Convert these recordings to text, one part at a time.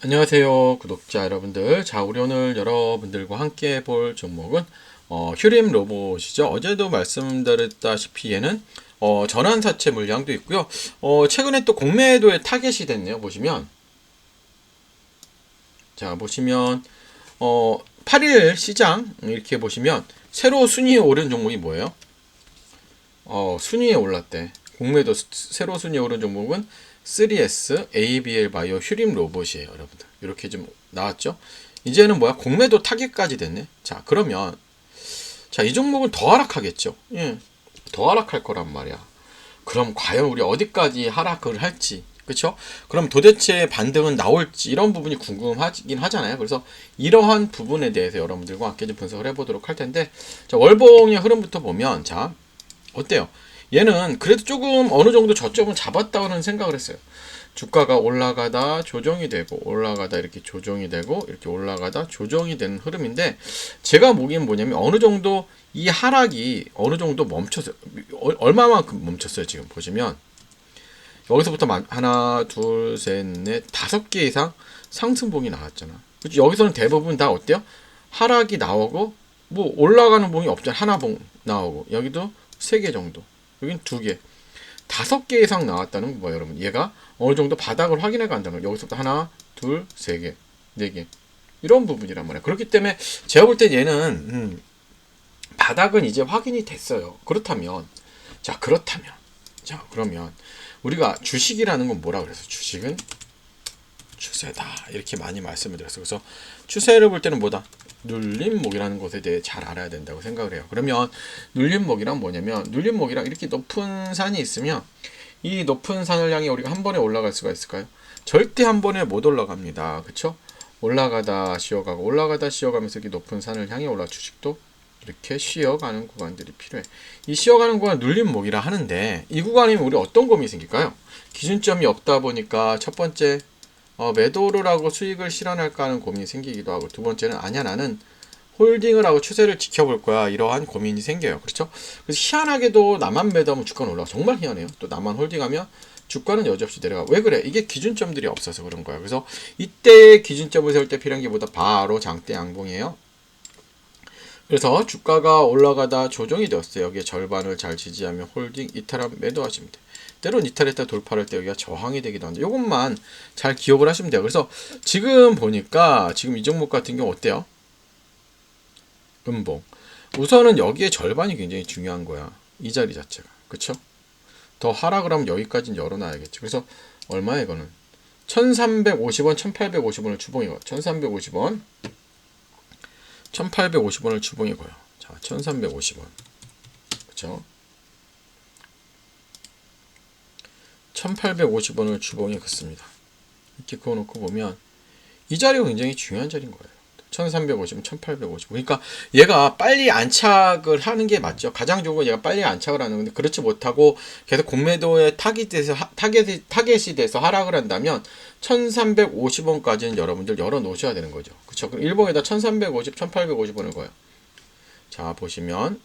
안녕하세요 구독자 여러분들. 자 우리 오늘 여러분들과 함께 볼 종목은 어, 휴림 로봇이죠. 어제도 말씀드렸다시피 얘는 어, 전환사채 물량도 있고요. 어, 최근에 또 공매도에 타겟이 됐네요 보시면. 자 보시면 어, 8일 시장 이렇게 보시면 새로 순위에 오른 종목이 뭐예요? 어, 순위에 올랐대. 공매도 스- 새로 순위에 오른 종목은 3S ABL 바이오 휴림 로봇이에요, 여러분들. 이렇게 좀 나왔죠? 이제는 뭐야? 공매도 타겟까지 됐네. 자, 그러면 자, 이 종목은 더 하락하겠죠. 예. 더 하락할 거란 말이야. 그럼 과연 우리 어디까지 하락을 할지 그렇죠? 그럼 도대체 반등은 나올지 이런 부분이 궁금하긴 하잖아요. 그래서 이러한 부분에 대해서 여러분들과 함께 좀 분석을 해보도록 할 텐데 자, 월봉의 흐름부터 보면 자 어때요? 얘는 그래도 조금 어느 정도 저점은 잡았다는 생각을 했어요. 주가가 올라가다 조정이 되고 올라가다 이렇게 조정이 되고 이렇게 올라가다 조정이 되는 흐름인데 제가 보기엔 뭐냐면 어느 정도 이 하락이 어느 정도 멈췄어요. 어- 얼마만큼 멈췄어요 지금 보시면 여기서부터 만- 하나 둘 셋 넷 다섯 개 이상 상승봉이 나왔잖아. 그치? 여기서는 대부분 다 어때요? 하락이 나오고 뭐 올라가는 봉이 없잖아. 하나 봉 나오고 여기도 세 개 정도. 여긴 두 개. 다섯 개 이상 나왔다는 거 뭐예요, 여러분? 얘가 어느 정도 바닥을 확인해 간다는 거. 여기서부터 하나, 둘, 세 개, 네 개. 이런 부분이란 말이야. 그렇기 때문에 제가 볼때 얘는 음, 바닥은 이제 확인이 됐어요. 그렇다면 자, 그렇다면 자, 그러면 우리가 주식이라는 건 뭐라 그래서 주식은 추세다. 이렇게 많이 말씀을 드렸어요. 그래서 추세를 볼 때는 뭐다? 눌림목이라는 것에 대해 잘 알아야 된다고 생각을 해요. 그러면 눌림목이란 뭐냐면 눌림목이랑 이렇게 높은 산이 있으면 이 높은 산을 향해 우리가 한 번에 올라갈 수가 있을까요? 절대 한 번에 못 올라갑니다. 그쵸? 올라가다 쉬어가고 올라가다 쉬어가면서 이렇게 높은 산을 향해 올라 주식도 이렇게 쉬어가는 구간들이 필요해. 이 쉬어가는 구간 눌림목이라 하는데 이 구간이면 우리 어떤 고민이 생길까요? 기준점이 없다 보니까 첫 번째 어, 매도를 하고 수익을 실현할까 하는 고민이 생기기도 하고 두 번째는 아니야 나는 홀딩을 하고 추세를 지켜볼 거야 이러한 고민이 생겨요. 그렇죠? 그래서 희한하게도 나만 매도하면 주가는 올라가. 정말 희한해요. 또 나만 홀딩하면 주가는 여지없이 내려가. 왜 그래? 이게 기준점들이 없어서 그런 거야. 그래서 이때 기준점을 세울 때 필요한 게 뭐다? 바로 장대 양봉이에요. 그래서 주가가 올라가다 조정이 되었어요. 여기에 절반을 잘 지지하면 홀딩 이탈하면 매도하시면 돼 때론 이탈했다 돌파할 때 여기가 저항이 되기도 하는데 이것만 잘 기억을 하시면 돼요. 그래서 지금 보니까 지금 이 종목 같은 경우 어때요? 음봉. 우선은 여기에 절반이 굉장히 중요한 거야. 이 자리 자체가. 그쵸? 더 하락을 하면 여기까지는 열어놔야겠지. 그래서 얼마야 이거는? 1350원, 1850원을 주봉이고 1350원, 1850원을 주봉이고요. 자, 1350원. 그쵸? 1850원을 주봉에 긋습니다. 이렇게 그어놓고 보면 이 자리가 굉장히 중요한 자리인 거예요. 1350, 1850. 그러니까 얘가 빨리 안착을 하는 게 맞죠. 가장 좋은 건 얘가 빨리 안착을 하는 건데 그렇지 못하고 계속 공매도에 타깃이 돼서 하- 타겟이 타겟이 돼서 하락을 한다면 1350원까지는 여러분들 열어 놓으셔야 되는 거죠. 그렇죠? 그럼 일봉에다 1350, 1850원을 거예요. 자, 보시면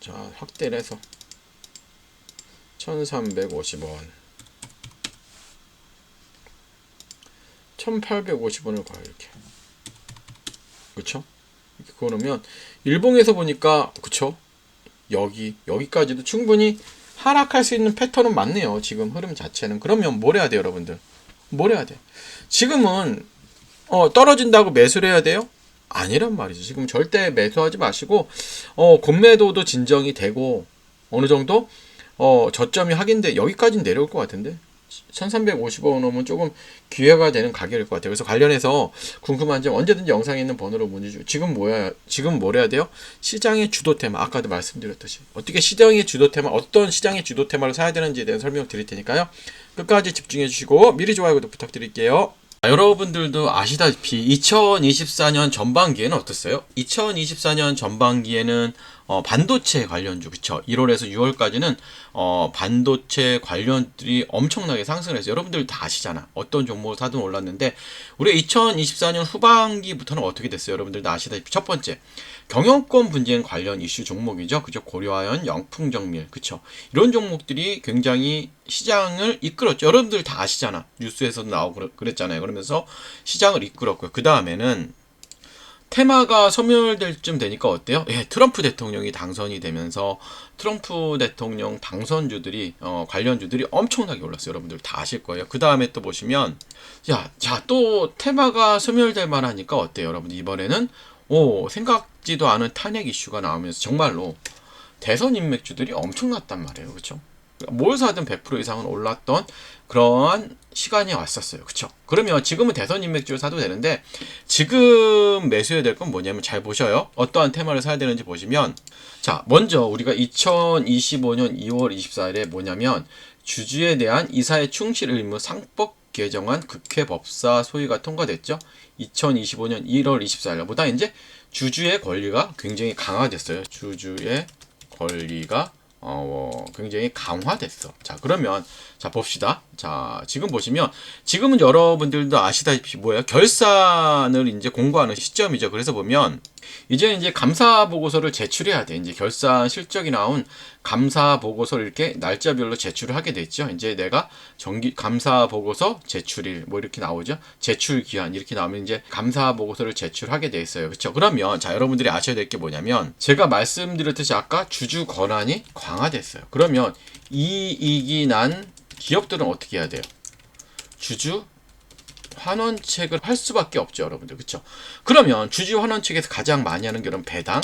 자, 확대를 해서 1350원. 1850원을 가요 이렇게. 그쵸? 이렇게 그어놓으면 일봉에서 보니까 그쵸? 여기 여기까지도 충분히 하락할 수 있는 패턴은 맞네요 지금 흐름 자체는. 그러면 뭘 해야 돼요 여러분들? 뭘 해야 돼? 지금은 어, 떨어진다고 매수를 해야 돼요? 아니란 말이죠. 지금 절대 매수하지 마시고 어, 공매도도 진정이 되고 어느 정도 어, 저점이 확인돼 여기까지는 내려올 것 같은데 1350원 오면 조금 기회가 되는 가격일 것 같아요. 그래서 관련해서 궁금한 점 언제든지 영상에 있는 번호로 문의 주. 지금 뭐야? 지금 뭘 해야 돼요? 시장의 주도 테마. 아까도 말씀드렸듯이 어떻게 시장의 주도 테마, 어떤 시장의 주도 테마를 사야 되는지에 대한 설명 드릴 테니까요. 끝까지 집중해 주시고 미리 좋아요 구독 부탁드릴게요. 자, 여러분들도 아시다시피 2024년 전반기에는 어땠어요? 2024년 전반기에는 어, 반도체 관련주 그쵸 1월에서 6월까지는 어, 반도체 관련들이 엄청나게 상승했어요. 여러분들 다 아시잖아. 어떤 종목을 사든 올랐는데 우리 2024년 후반기부터는 어떻게 됐어요? 여러분들 다 아시다시피 첫 번째 경영권 분쟁 관련 이슈 종목이죠. 그죠? 고려하연, 영풍정밀, 그쵸? 이런 종목들이 굉장히 시장을 이끌었죠. 여러분들 다 아시잖아. 뉴스에서도 나오고 그랬잖아요. 그러면서 시장을 이끌었고요. 그 다음에는 테마가 소멸될 쯤 되니까 어때요? 예, 트럼프 대통령이 당선이 되면서 트럼프 대통령 당선주들이 어, 관련주들이 엄청나게 올랐어요. 여러분들 다 아실 거예요. 그 다음에 또 보시면 야, 자 또 테마가 소멸될 만하니까 어때요, 여러분? 이번에는 오 생각 지도 않은 탄핵 이슈가 나오면서 정말로 대선 인맥주들이 엄청났단 말이에요, 그렇죠? 뭘 사든 100% 이상은 올랐던 그러한 시간이 왔었어요. 그쵸? 그러면 지금은 대선 인맥주를 사도 되는데 지금 매수해야 될 건 뭐냐면 잘 보셔요. 어떠한 테마를 사야 되는지 보시면 자, 먼저 우리가 2025년 2월 24일에 뭐냐면 주주에 대한 이사의 충실 의무 상법 개정안 국회 법사 소위가 통과됐죠. 2025년 1월 24일 보다 이제 주주의 권리가 굉장히 강화됐어요. 주주의 권리가 어, 굉장히 강화됐어. 자, 그러면, 자, 봅시다. 자, 지금 보시면, 지금은 여러분들도 아시다시피 뭐예요? 결산을 이제 공고하는 시점이죠. 그래서 보면, 이제 이제 감사 보고서를 제출해야 돼. 이제 결산 실적이 나온 감사 보고서를 이렇게 날짜별로 제출을 하게 됐죠. 이제 내가 정기 감사 보고서 제출일 뭐 이렇게 나오죠. 제출 기한 이렇게 나오면 이제 감사 보고서를 제출하게 돼 있어요. 그렇죠? 그러면 자 여러분들이 아셔야 될 게 뭐냐면 제가 말씀드렸듯이 아까 주주 권한이 강화됐어요. 그러면 이익이 난 기업들은 어떻게 해야 돼요? 주주 환원책을 할 수밖에 없죠, 여러분들. 그렇죠? 그러면 주주 환원책에서 가장 많이 하는 게 여러분 배당,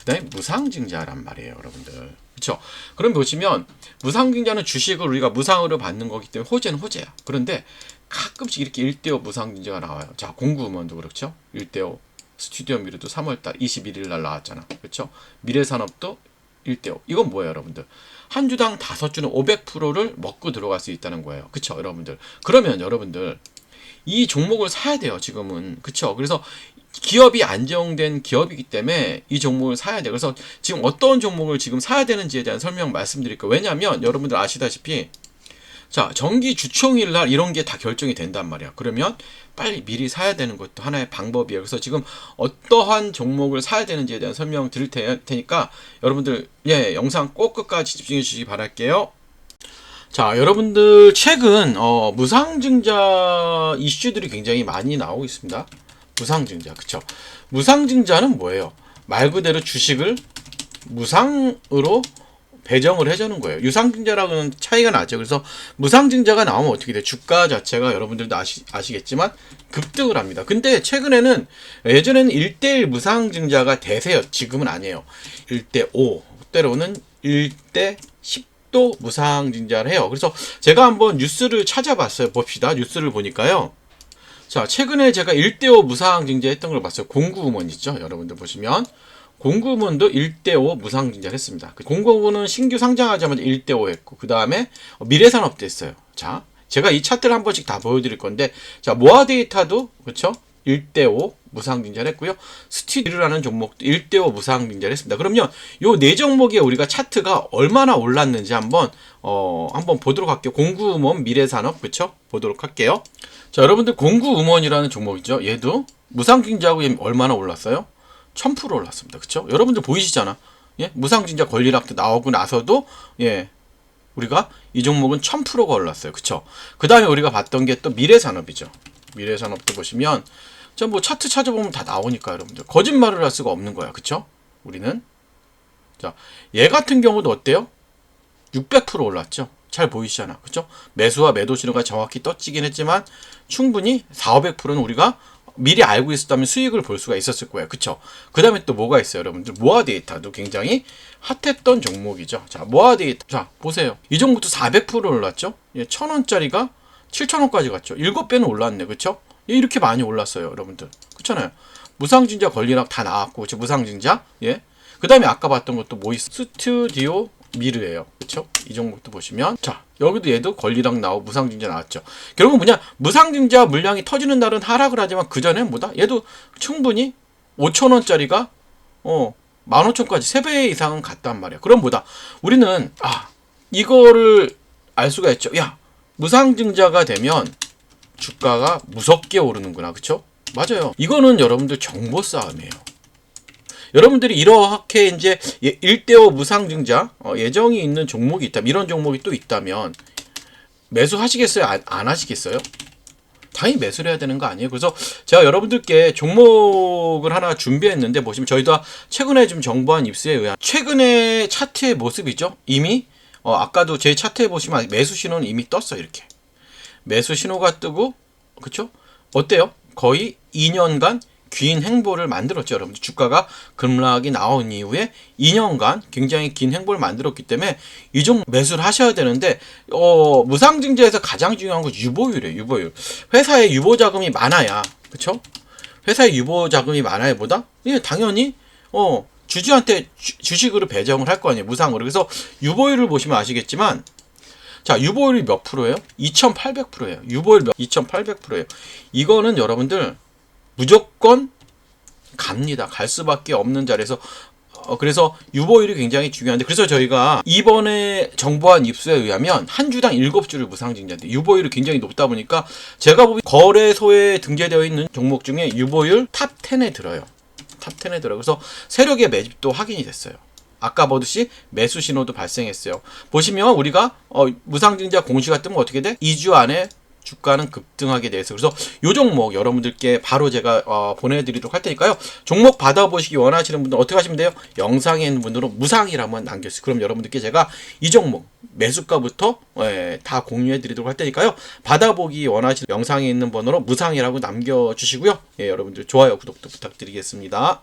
그다음에 무상증자란 말이에요, 여러분들. 그렇죠? 그럼 보시면 무상증자는 주식을 우리가 무상으로 받는 거기 때문에 호재는 호재야. 그런데 가끔씩 이렇게 1대5 무상증자가 나와요. 자, 공구음원도 그렇죠? 1대5. 스튜디오 미르도 3월달 21일 날 나왔잖아. 그렇죠? 미래산업도 1대5. 이건 뭐예요, 여러분들? 한 주당 다섯 주는 500%를 먹고 들어갈 수 있다는 거예요. 그쵸, 여러분들? 그러면 여러분들, 이 종목을 사야 돼요, 지금은. 그쵸? 그래서 기업이 안정된 기업이기 때문에 이 종목을 사야 돼요. 그래서 지금 어떤 종목을 지금 사야 되는지에 대한 설명 말씀드릴게요. 왜냐면 여러분들 아시다시피 자, 정기 주총일 날 이런 게 다 결정이 된단 말이야. 그러면 빨리 미리 사야 되는 것도 하나의 방법이에요. 그래서 지금 어떠한 종목을 사야 되는지에 대한 설명 드릴 테, 테니까 여러분들 예, 영상 꼭 끝까지 집중해 주시기 바랄게요. 자, 여러분들 최근 어, 무상증자 이슈들이 굉장히 많이 나오고 있습니다. 무상증자, 그쵸? 무상증자는 뭐예요? 말 그대로 주식을 무상으로 배정을 해주는 거예요. 유상증자랑은 차이가 나죠. 그래서 무상증자가 나오면 어떻게 돼? 주가 자체가 여러분들도 아시, 아시겠지만 급등을 합니다. 근데 최근에는 예전에는 1대1 무상증자가 대세였. 지금은 아니에요. 1대5, 때로는 1대 10 도 무상증자를 해요. 그래서 제가 한번 뉴스를 찾아봤어요. 봅시다. 뉴스를 보니까요. 자, 최근에 제가 1대5 무상증자 했던 걸 봤어요. 공구음원 있죠? 여러분들 보시면. 공구문도 1대5 무상 증자를 했습니다. 그 공구문은 신규 상장하자마자 1대5 했고 그 다음에 미래산업도 했어요. 자, 제가 이 차트를 한 번씩 다 보여드릴 건데 자 모아 데이터도 그렇죠? 1대5 무상 증자를 했고요. 스티드라는 종목도 1대5 무상 증자를 했습니다. 그러면 요네 종목에 우리가 차트가 얼마나 올랐는지 한번 어 한번 보도록 할게요. 공구음원 미래산업 그렇죠? 보도록 할게요. 자, 여러분들 공구음원이라는 종목이죠. 얘도 무상 증자하고 얼마나 올랐어요? 1000% 올랐습니다. 그쵸? 여러분들 보이시잖아. 예? 무상증자 권리락도 나오고 나서도, 예. 우리가 이 종목은 1000%가 올랐어요. 그쵸? 그 다음에 우리가 봤던 게 또 미래 산업이죠. 미래 산업도 보시면, 전뭐 차트 찾아보면 다 나오니까 여러분들. 거짓말을 할 수가 없는 거야. 그쵸? 우리는. 자, 얘 같은 경우도 어때요? 600% 올랐죠? 잘 보이시잖아. 그쵸? 매수와 매도 신호가 정확히 떠지긴 했지만, 충분히 4, 500%는 우리가 미리 알고 있었다면 수익을 볼 수가 있었을 거예요. 그쵸? 그 다음에 또 뭐가 있어요, 여러분들? 모아 데이터도 굉장히 핫했던 종목이죠. 자, 모아 데이터. 자, 보세요. 이 종목도 400% 올랐죠? 예, 1000원짜리가 7000원까지 갔죠. 7배는 올랐네. 그쵸? 예, 이렇게 많이 올랐어요, 여러분들. 그렇잖아요. 무상증자 권리락 다 나왔고, 무상증자. 예. 그 다음에 아까 봤던 것도 뭐 있어? 스튜디오 미르예요. 그렇죠? 이 종목도 보시면 자 여기도 얘도 권리랑 나오고 무상증자 나왔죠. 결국은 뭐냐 무상증자 물량이 터지는 날은 하락을 하지만 그 전에 뭐다 얘도 충분히 5천 원짜리가 어 15,000까지 3배 이상은 갔단 말이야. 그럼 뭐다? 우리는 아, 이거를 알 수가 있죠. 야, 무상증자가 되면 주가가 무섭게 오르는구나. 그쵸? 맞아요. 이거는 여러분들 정보 싸움이에요. 여러분들이 이렇게 이제 1대5 무상증자 어, 예정이 있는 종목이 있다면 이런 종목이 또 있다면 매수하시겠어요? 안, 안 하시겠어요? 당연히 매수를 해야 되는 거 아니에요? 그래서 제가 여러분들께 종목을 하나 준비했는데 보시면 저희도 최근에 좀 정보한 입수에 의한 최근에 차트의 모습이죠. 이미 어, 아까도 제 차트에 보시면 매수 신호는 이미 떴어요. 이렇게 매수 신호가 뜨고 그쵸? 어때요? 거의 2년간 긴 행보를 만들었죠, 여러분들. 주가가 급락이 나온 이후에 2년간 굉장히 긴 행보를 만들었기 때문에 이종 매수를 하셔야 되는데 어, 무상증자에서 가장 중요한 건 유보율이에요, 유보율. 회사에 유보 자금이 많아야, 그쵸? 회사에 유보 자금이 많아야 보다? 예, 당연히 어, 주주한테 주, 주식으로 배정을 할 거 아니에요, 무상으로. 그래서 유보율을 보시면 아시겠지만 자, 유보율이 몇 프로예요? 2,800%예요. 유보율 몇 2,800%예요. 이거는 여러분들 무조건 갑니다. 갈 수밖에 없는 자리에서 어, 그래서 유보율이 굉장히 중요한데 그래서 저희가 이번에 정보한 입수에 의하면 한 주당 7주를 무상증자인데 유보율이 굉장히 높다 보니까 제가 보기 거래소에 등재되어 있는 종목 중에 유보율 탑 10에 들어요. 탑 10에 들어요. 그래서 세력의 매집도 확인이 됐어요. 아까 보듯이 매수 신호도 발생했어요. 보시면 우리가 어, 무상증자 공시가 뜨면 어떻게 돼? 2주 안에 주가는 급등하게 돼서 그래서 요 종목 여러분들께 바로 제가 어, 보내드리도록 할 테니까요. 종목 받아보시기 원하시는 분들 어떻게 하시면 돼요? 영상에 있는 분으로 무상이라 한번 남겨주세요. 그럼 여러분들께 제가 이 종목 매수가부터 예, 다 공유해드리도록 할 테니까요. 받아보기 원하시는 영상에 있는 번호로 무상이라고 남겨주시고요. 예, 여러분들 좋아요, 구독도 부탁드리겠습니다.